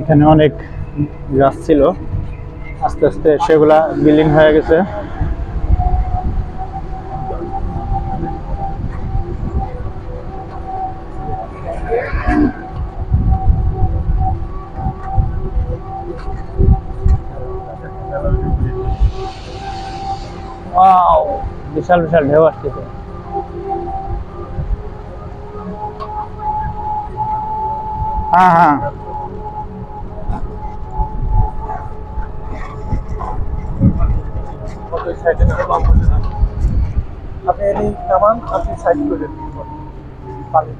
এখানে অনেক গাছ ছিল। আস্তে আস্তে সেগুলা বিল্ডিং হয়ে গেছে। বিশাল বিশাল ঢেউ আসতেছে হ্যাঁ হ্যাঁ. Apa ini kaman? Apa saya juga paling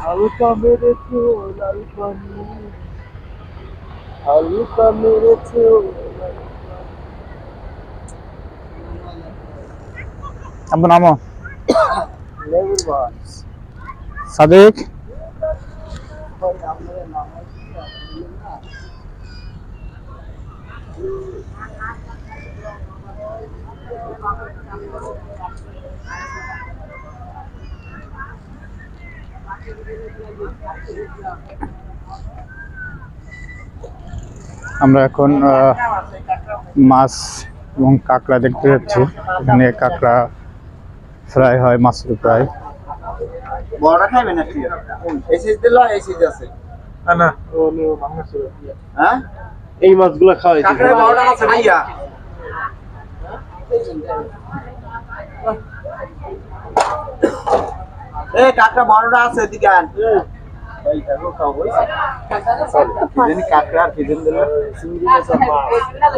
হালকা মেরেছো লাল পানি হালকা মেরেছো আব্বু নামো। সাদিক। আমরা এখন মাছ এবং কাঁকড়া দেখতে যাচ্ছি। এখানে কাঁকড়া ফ্রাই হয় মাছের ফ্রাই। বড়টা খাইবেন না ঠিক এই সিজ দিল এই সিজ আছে। না না। ও হ্যাঁ? এই মাছগুলো খাওয়াই কাকড়া বড়টা আছে ভাইয়া। এ কাকড়া বড়টা আছে এদিকে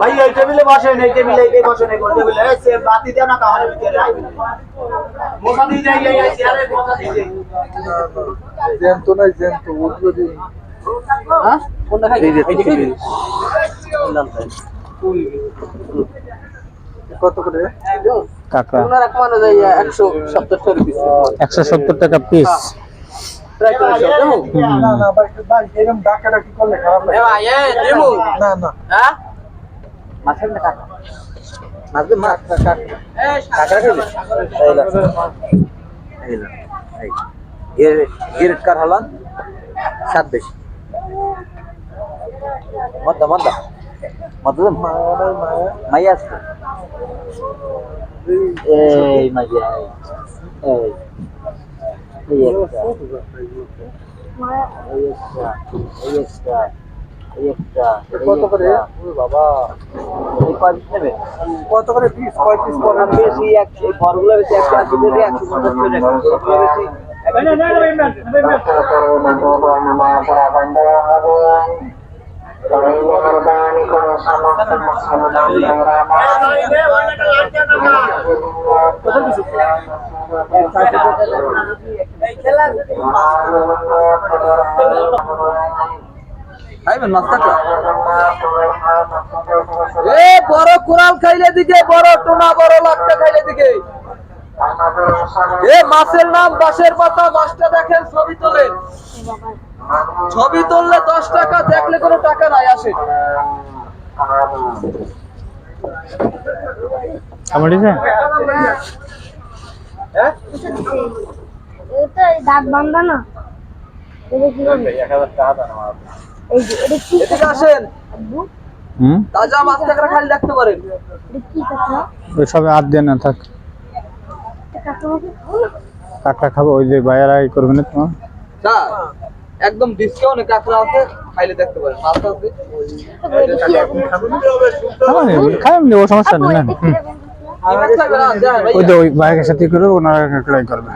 ভাই এই টেবিলে বসেন এই টেবিলে এই বসেন এই টেবিলে সে বাতি দাও না কাহারে ভিতরে মশা দিয়ে যাই এই এই চেয়ারে মশা দিয়ে যাই। জ্যান্ত নাই জ্যান্ত ওগুলো দিন হ্যাঁ? কোনটা খাই এই যে কত করে? কাঁকড়া। ওনারা কমানো যায় একশো সত্তর টাকা পিস একশো সত্তর টাকা পিস ট্রাই করে সব দেবো না না ভাই ভাই এরকম ডাকা ডাকি করলে খারাপ লাগে ভাই এ দেবো না না হ্যাঁ মাছের না কাকা মাছের মাছ কাকা কাকা খাইবে এই লা এই এর এর কার হলান সাত বেশি মদ্দা মদ্দা মদ্দা মাইয়া আছে এই মাইয়া এই এই কত করে বাবা কত করে পিস কয় পিস করে বেশি বেশি বড় খাইলে দিকে, বড় টোনা, বড় লাট্টা খাইলে দিকে। এ মাছের নাম বাঁশের পাতা, মাছটা দেখেন, ছবি তোলেন। ছবি তুললে দশ টাকা, দেখলে কোনো টাকা নাই, আসে। আমার দিছে এটা দাঁত বান্ধা না। এটা কাঁকড়া না খাব ওই যে বাইরা করবে না তোমার? একদম ডিসকাউন্টে কাঁকড়া আছে খাইলে দেখতে পারেন। মাছ আছে। খাই এমনি ও সমস্যা নেই ওই তো ওই বাইকের সাথে করে ওনারা ক্লেম করবে